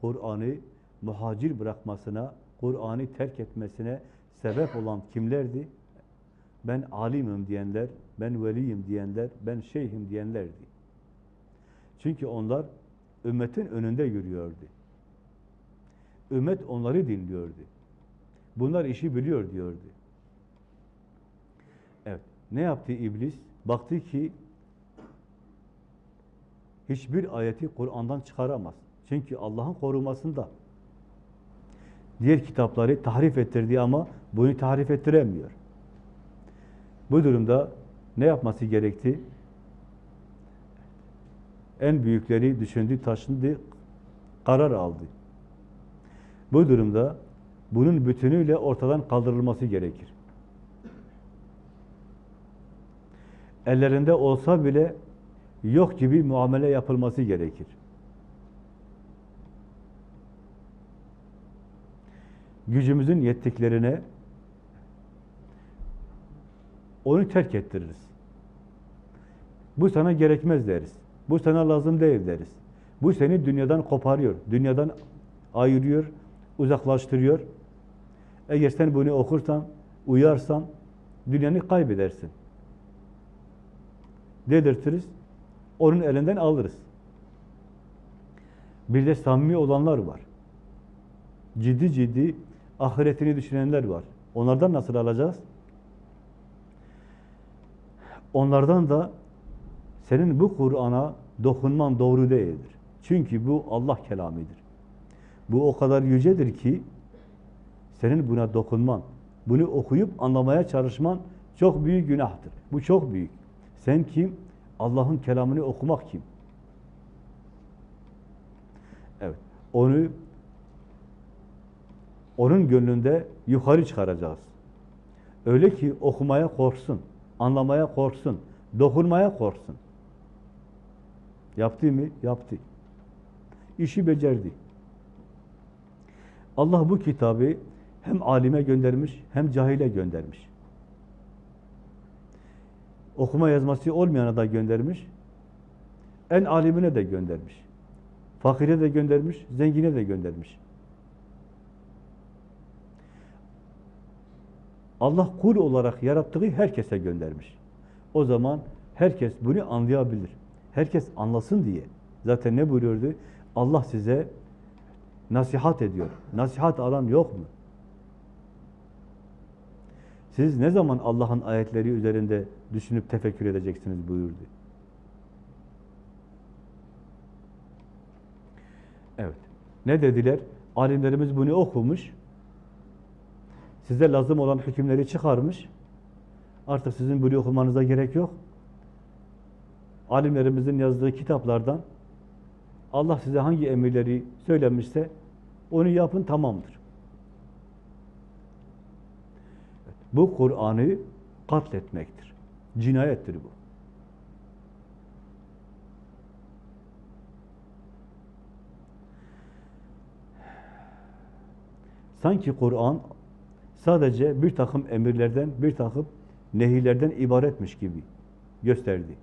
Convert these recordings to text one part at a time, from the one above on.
Kur'an'ı muhacir bırakmasına, Kur'an'ı terk etmesine sebep olan kimlerdi? Ben alimim diyenler, ben veliyim diyenler, ben şeyhim diyenlerdi. Çünkü onlar ümmetin önünde yürüyordu. Ümmet onları dinliyordu. Bunlar işi biliyor diyordu. Evet. Ne yaptı iblis? Baktı ki hiçbir ayeti Kur'an'dan çıkaramaz. Çünkü Allah'ın korumasında. Diğer kitapları tahrif ettirdi ama bunu tahrif ettiremiyor. Bu durumda ne yapması gerekti? En büyükleri düşündü, taşındı, karar aldı. Bu durumda bunun bütünüyle ortadan kaldırılması gerekir. Ellerinde olsa bile yok gibi muamele yapılması gerekir. Gücümüzün yettiklerine onu terk ettiririz. Bu sana gerekmez deriz. Bu sana lazım değil deriz. Bu seni dünyadan koparıyor, dünyadan ayırıyor, uzaklaştırıyor. Eğer sen bunu okursan, uyarsan, dünyanı kaybedersin. Dedirtiriz, onun elinden alırız. Bir de samimi olanlar var. Ciddi ciddi ahiretini düşünenler var. Onlardan nasıl alacağız? Onlardan da senin bu Kur'an'a dokunman doğru değildir. Çünkü bu Allah kelamidir. Bu o kadar yücedir ki senin buna dokunman, bunu okuyup anlamaya çalışman çok büyük günahtır. Bu çok büyük. Sen kim? Allah'ın kelamını okumak kim? Evet. Onu onun gönlünde yukarı çıkaracağız. Öyle ki okumaya korksun, anlamaya korksun, dokunmaya korksun. Yaptı mı? Yaptı. İşi becerdi. Allah bu kitabı hem alime göndermiş, hem cahile göndermiş. Okuma yazması olmayana da göndermiş, en alimine de göndermiş. Fakire de göndermiş, zengine de göndermiş. Allah kul olarak yarattığı herkese göndermiş. O zaman herkes bunu anlayabilir. Herkes anlasın diye. Zaten ne buyuruyordu? Allah size nasihat ediyor. Nasihat alan yok mu? Siz ne zaman Allah'ın ayetleri üzerinde düşünüp tefekkür edeceksiniz buyurdu. Evet. Ne dediler? Alimlerimiz bunu okumuş. Size lazım olan hükümleri çıkarmış. Artık sizin bunu okumanıza gerek yok. Alimlerimizin yazdığı kitaplardan Allah size hangi emirleri söylemişse onu yapın tamamdır. Bu Kur'an'ı katletmektir. Cinayettir bu. Sanki Kur'an sadece bir takım emirlerden, bir takım nehirlerden ibaretmiş gibi gösterdi.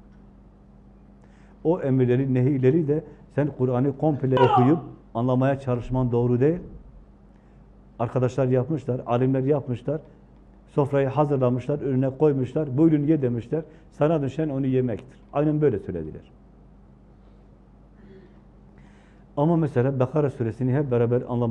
O emirleri, nehirleri de sen Kur'an'ı komple okuyup anlamaya çalışman doğru değil. Arkadaşlar yapmışlar, alimler yapmışlar. Sofrayı hazırlamışlar, önüne koymuşlar. Buyurun ye demişler. Sana düşen onu yemektir. Aynen böyle söylediler. Ama mesela Bekara suresini hep beraber anlamak